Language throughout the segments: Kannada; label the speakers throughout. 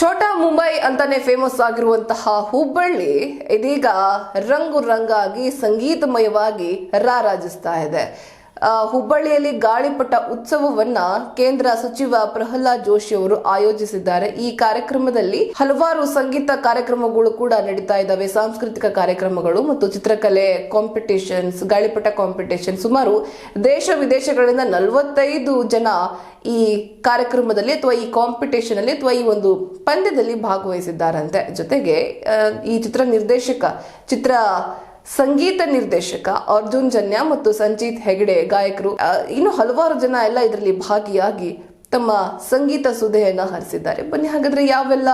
Speaker 1: ಛೋಟಾ ಮುಂಬೈ ಅಂತಾನೆ ಫೇಮಸ್ ಆಗಿರುವಂತಹ ಹುಬ್ಬಳ್ಳಿ ಇದೀಗ ರಂಗು ರಂಗಾಗಿ ಸಂಗೀತಮಯವಾಗಿ ರಾರಾಜಿಸ್ತಾ ಇದೆ ಹುಬ್ಬಳ್ಳಿಯಲ್ಲಿ ಗಾಳಿಪಟ ಉತ್ಸವವನ್ನ ಕೇಂದ್ರ ಸಚಿವ ಪ್ರಹ್ಲಾದ್ ಜೋಶಿ ಅವರು ಆಯೋಜಿಸಿದ್ದಾರೆ. ಈ ಕಾರ್ಯಕ್ರಮದಲ್ಲಿ ಹಲವಾರು ಸಂಗೀತ ಕಾರ್ಯಕ್ರಮಗಳು ಕೂಡ ನಡೀತಾ ಇದ್ದಾವೆ. ಸಾಂಸ್ಕೃತಿಕ ಕಾರ್ಯಕ್ರಮಗಳು ಮತ್ತು ಚಿತ್ರಕಲೆ ಕಾಂಪಿಟೇಷನ್ಸ್ ಗಾಳಿಪಟ ಕಾಂಪಿಟೇಷನ್ ಸುಮಾರು ದೇಶ ವಿದೇಶಗಳಿಂದ ನಲವತ್ತೈದು ಜನ ಈ ಕಾರ್ಯಕ್ರಮದಲ್ಲಿ ಅಥವಾ ಈ ಕಾಂಪಿಟೇಷನ್ ಅಲ್ಲಿ ಅಥವಾ ಈ ಒಂದು ಪಂದ್ಯದಲ್ಲಿ ಭಾಗವಹಿಸಿದ್ದಾರಂತೆ. ಜೊತೆಗೆ ಈ ಚಿತ್ರ ನಿರ್ದೇಶಕ, ಚಿತ್ರ ಸಂಗೀತ ನಿರ್ದೇಶಕ ಅರ್ಜುನ್ ಜನ್ಯ ಮತ್ತು ಸಂಜೀತ್ ಹೆಗಡೆ ಗಾಯಕರು ಇನ್ನು ಹಲವಾರು ಜನ ಎಲ್ಲ ಇದರಲ್ಲಿ ಭಾಗಿಯಾಗಿ ತಮ್ಮ ಸಂಗೀತ ಸುದೆಯನ್ನ ಹರಿಸಿದ್ದಾರೆ. ಬನ್ನಿ, ಹಾಗಾದ್ರೆ ಯಾವೆಲ್ಲ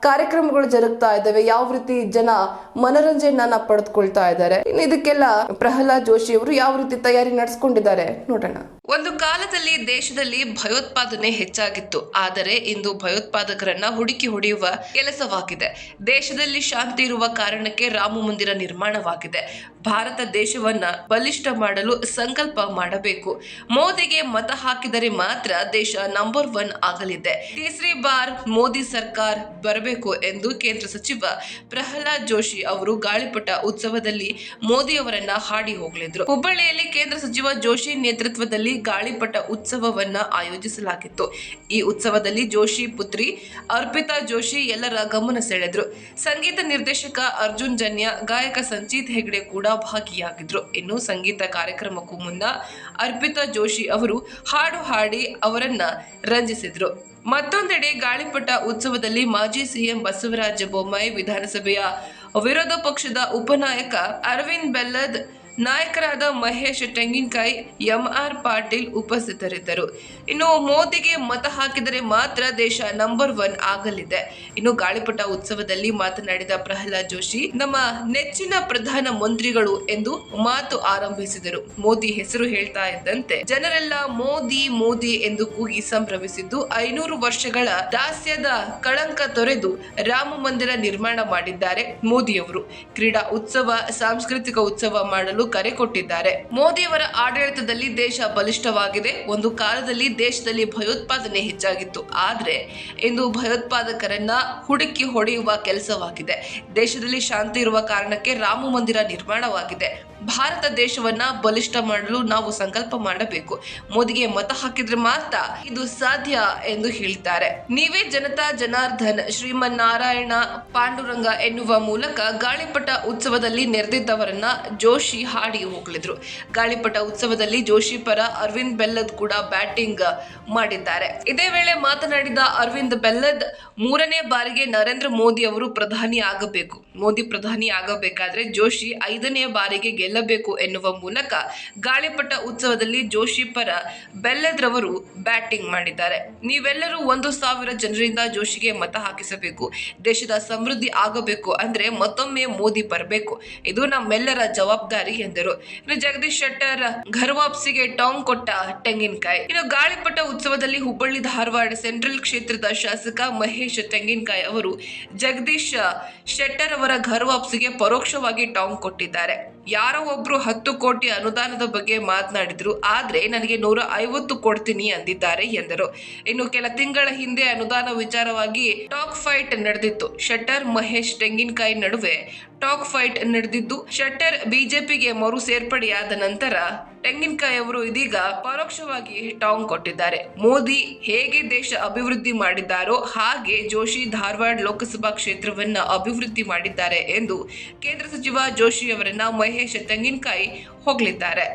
Speaker 1: ಕಾರ್ಯಕ್ರಮಗಳು ಜರುಗ್ತಾ ಇದ್ದಾವೆ, ಯಾವ ರೀತಿ ಜನ ಮನರಂಜನೆಯನ್ನ ಪಡೆದುಕೊಳ್ತಾ ಇದ್ದಾರೆ. ಇನ್ನು ಇದಕ್ಕೆಲ್ಲ ಪ್ರಹ್ಲಾದ್ ಜೋಶಿ ಅವರು ಯಾವ ರೀತಿ ತಯಾರಿ ನಡೆಸ್ಕೊಂಡಿದ್ದಾರೆ ನೋಡೋಣ. ಒಂದು ಕಾಲದಲ್ಲಿ ದೇಶದಲ್ಲಿ ಭಯೋತ್ಪಾದನೆ ಹೆಚ್ಚಾಗಿತ್ತು. ಆದರೆ ಇಂದು ಭಯೋತ್ಪಾದಕರನ್ನ ಹುಡುಕಿ ಹೊಡೆಯುವ ಕೆಲಸವಾಗಿದೆ. ದೇಶದಲ್ಲಿ ಶಾಂತಿ ಇರುವ ಕಾರಣಕ್ಕೆ ರಾಮ ಮಂದಿರ ನಿರ್ಮಾಣವಾಗಿದೆ. ಭಾರತ ದೇಶವನ್ನ ಬಲಿಷ್ಠ ಮಾಡಲು ಸಂಕಲ್ಪ ಮಾಡಬೇಕು. ಮೋದಿಗೆ ಮತ ಹಾಕಿದರೆ ಮಾತ್ರ ದೇಶ ನಂಬರ್ ಒನ್ ಆಗಲಿದೆ. ತೀಸರಿ ಬಾರ್ ಮೋದಿ ಸರ್ಕಾರ ಬರಬೇಕು ಎಂದು ಕೇಂದ್ರ ಸಚಿವ ಪ್ರಹ್ಲಾದ್ ಜೋಶಿ ಅವರು ಗಾಳಿಪಟ ಉತ್ಸವದಲ್ಲಿ ಮೋದಿ ಅವರನ್ನ ಹಾಡಿ ಹೋಗಲಿದ್ರು. ಹುಬ್ಬಳ್ಳಿಯಲ್ಲಿ ಕೇಂದ್ರ ಸಚಿವ ಜೋಶಿ ನೇತೃತ್ವದಲ್ಲಿ ಗಾಳಿಪಟ ಉತ್ಸವವನ್ನ ಆಯೋಜಿಸಲಾಗಿತ್ತು. ಈ ಉತ್ಸವದಲ್ಲಿ ಜೋಶಿ ಪುತ್ರಿ ಅರ್ಪಿತಾ ಜೋಶಿ ಎಲ್ಲರ ಗಮನ ಸೆಳೆದ್ರು. ಸಂಗೀತ ನಿರ್ದೇಶಕ ಅರ್ಜುನ್ ಜನ್ಯ, ಗಾಯಕ ಸಂಜೀತ್ ಹೆಗ್ಡೆ ಕೂಡ ಭಾಗಿಯಾಗಿದ್ರು ಇನ್ನು ಸಂಗೀತ ಕಾರ್ಯಕ್ರಮಕ್ಕೂ ಮುನ್ನ ಅರ್ಪಿತಾ ಜೋಶಿ ಅವರು ಹಾಡು ಹಾಡಿ ಅವರನ್ನ ರಂಜಿಸಿದ್ರು. ಮತ್ತೊಂದೆಡೆ ಗಾಳಿಪಟ ಉತ್ಸವದಲ್ಲಿ ಮಾಜಿ ಸಿಎಂ ಬಸವರಾಜ ಬೊಮ್ಮಾಯಿ ವಿಧಾನಸಭೆಯ ವಿರೋಧ ಪಕ್ಷದ ಉಪನಾಯಕ ಅರವಿಂದ್ ಬೆಲ್ಲದ್ ನಾಯಕರಾದ ಮಹೇಶ್ ತೆಂಗಿನಕಾಯಿ ಎಂಆರ್ ಪಾಟೀಲ್ ಉಪಸ್ಥಿತರಿದ್ದರು. ಇನ್ನು ಮೋದಿಗೆ ಮತ ಹಾಕಿದರೆ ಮಾತ್ರ ದೇಶ ನಂಬರ್ ಒನ್ ಆಗಲಿದೆ. ಇನ್ನು ಗಾಳಿಪಟ ಉತ್ಸವದಲ್ಲಿ ಮಾತನಾಡಿದ ಪ್ರಹ್ಲಾದ್ ಜೋಶಿ, ನಮ್ಮ ನೆಚ್ಚಿನ ಪ್ರಧಾನ ಮಂತ್ರಿಗಳು ಎಂದು ಮಾತು ಆರಂಭಿಸಿದರು. ಮೋದಿ ಹೆಸರು ಹೇಳ್ತಾ ಇದ್ದಂತೆ, ಜನರೆಲ್ಲ ಮೋದಿ ಮೋದಿ ಎಂದು ಕೂಗಿ ಸಂಭ್ರಮಿಸಿದ್ದು ಐನೂರು ವರ್ಷಗಳ ದಾಸ್ಯದ ಕಳಂಕ ತೊರೆದು ರಾಮ ಮಂದಿರ ನಿರ್ಮಾಣ ಮಾಡಿದ್ದಾರೆ ಮೋದಿಯವರು. ಕ್ರೀಡಾ ಉತ್ಸವ, ಸಾಂಸ್ಕೃತಿಕ ಉತ್ಸವ ಮಾಡಲು ಕರೆ ಕೊಟ್ಟಿದ್ದಾರೆ. ಮೋದಿಯವರ ಆಡಳಿತದಲ್ಲಿ ದೇಶ ಬಲಿಷ್ಠವಾಗಿದೆ. ಒಂದು ಕಾಲದಲ್ಲಿ ದೇಶದಲ್ಲಿ ಭಯೋತ್ಪಾದನೆ ಹೆಚ್ಚಾಗಿತ್ತು. ಆದ್ರೆ ಇಂದು ಭಯೋತ್ಪಾದಕರನ್ನ ಹುಡುಕಿ ಹೊಡೆಯುವ ಕೆಲಸವಾಗಿದೆ. ದೇಶದಲ್ಲಿ ಶಾಂತಿ ಇರುವ ಕಾರಣಕ್ಕೆ ರಾಮ ಮಂದಿರ ನಿರ್ಮಾಣವಾಗಿದೆ. ಭಾರತ ದೇಶವನ್ನ ಬಲಿಷ್ಠ ಮಾಡಲು ನಾವು ಸಂಕಲ್ಪ ಮಾಡಬೇಕು. ಮೋದಿಗೆ ಮತ ಹಾಕಿದ್ರೆ ಮಾತ್ರ ಇದು ಸಾಧ್ಯ ಎಂದು ಹೇಳಿದ್ದಾರೆ. ನೀವೇ ಜನತಾ ಜನಾರ್ದನ್, ಶ್ರೀಮನ್ನಾರಾಯಣ ಪಾಂಡುರಂಗ ಎನ್ನುವ ಮೂಲಕ ಗಾಳಿಪಟ ಉತ್ಸವದಲ್ಲಿ ನೆರೆದಿದ್ದವರನ್ನ ಜೋಶಿ ಹಾಡಿ ಹೋಗಲಿದ್ರು. ಗಾಳಿಪಟ ಉತ್ಸವದಲ್ಲಿ ಜೋಶಿ ಪರ ಅರವಿಂದ್ ಬೆಲ್ಲದ್ ಕೂಡ ಬ್ಯಾಟಿಂಗ್ ಮಾಡಿದ್ದಾರೆ. ಇದೇ ವೇಳೆ ಮಾತನಾಡಿದ ಅರವಿಂದ್ ಬೆಲ್ಲದ್, ಮೂರನೇ ಬಾರಿಗೆ ನರೇಂದ್ರ ಮೋದಿ ಅವರು ಪ್ರಧಾನಿ ಆಗಬೇಕು. ಮೋದಿ ಪ್ರಧಾನಿ ಆಗಬೇಕಾದ್ರೆ ಜೋಶಿ ಐದನೇ ಬಾರಿಗೆ ಗೆಲ್ಲಬೇಕು ಎನ್ನುವ ಮೂಲಕ ಗಾಳಿಪಟ ಉತ್ಸವದಲ್ಲಿ ಜೋಶಿ ಪರ ಬೆಲ್ಲದ್ರವರು ಬ್ಯಾಟಿಂಗ್ ಮಾಡಿದ್ದಾರೆ. ನೀವೆಲ್ಲರೂ ಒಂದು ಸಾವಿರ ಜನರಿಂದ ಜೋಶಿಗೆ ಮತ ಹಾಕಿಸಬೇಕು. ದೇಶದ ಸಮೃದ್ಧಿ ಆಗಬೇಕು ಅಂದ್ರೆ ಮತ್ತೊಮ್ಮೆ ಮೋದಿ ಬರಬೇಕು. ಇದು ನಮ್ಮೆಲ್ಲರ ಜವಾಬ್ದಾರಿ ಎಂದರು. ಇನ್ನು ಜಗದೀಶ್ ಶೆಟ್ಟರ್ ಘರ್ವಾಪ್ಸಿಗೆ ಟಾಂಗ್ ಕೊಟ್ಟ ತೆಂಗಿನಕಾಯಿ. ಇನ್ನು ಗಾಳಿಪಟ ಉತ್ಸವದಲ್ಲಿ ಹುಬ್ಬಳ್ಳಿ ಧಾರವಾಡ ಸೆಂಟ್ರಲ್ ಕ್ಷೇತ್ರದ ಶಾಸಕ ಮಹೇಶ್ ತೆಂಗಿನಕಾಯಿ ಅವರು ಜಗದೀಶ್ ಶೆಟ್ಟರ್ ಅವರ ಘರ್ವಾಪ್ಸಿಗೆ ಪರೋಕ್ಷವಾಗಿ ಟಾಂಗ್ ಕೊಟ್ಟಿದ್ದಾರೆ. ಯಾರೋ ಒಬ್ರು ಹತ್ತು ಕೋಟಿ ಅನುದಾನದ ಬಗ್ಗೆ ಮಾತನಾಡಿದ್ರು, ಆದ್ರೆ ನನಗೆ ನೂರ ಐವತ್ತು ಕೊಡ್ತೀನಿ ಅಂದಿದ್ದಾರೆ ಎಂದರು. ಇನ್ನು ಕೆಲ ತಿಂಗಳ ಹಿಂದೆ ಅನುದಾನ ವಿಚಾರವಾಗಿ ಟಾಕ್ ಫೈಟ್ ನಡೆದಿತ್ತು. ಶಟರ್ ಮಹೇಶ್ ತೆಂಗಿನಕಾಯಿ ನಡುವೆ ಟಾಕ್ ಫೈಟ್ ನಡೆದಿದ್ದು, ಶೆಟ್ಟರ್ ಬಿಜೆಪಿಗೆ ಮರು ಸೇರ್ಪಡೆಯಾದ ನಂತರ ತೆಂಗಿನಕಾಯಿ ಅವರು ಇದೀಗ ಪರೋಕ್ಷವಾಗಿ ಟಾಂಗ್ ಕೊಟ್ಟಿದ್ದಾರೆ. ಮೋದಿ ಹೇಗೆ ದೇಶ ಅಭಿವೃದ್ಧಿ ಮಾಡಿದ್ದಾರೋ ಹಾಗೆ ಜೋಶಿ ಧಾರವಾಡ ಲೋಕಸಭಾ ಕ್ಷೇತ್ರವನ್ನ ಅಭಿವೃದ್ಧಿ ಮಾಡಿದ್ದಾರೆ ಎಂದು ಕೇಂದ್ರ ಸಚಿವ ಜೋಶಿ ಅವರನ್ನ ಮಹೇಶ್ ತೆಂಗಿನಕಾಯಿ ಹೋಗಲಿದ್ದಾರೆ.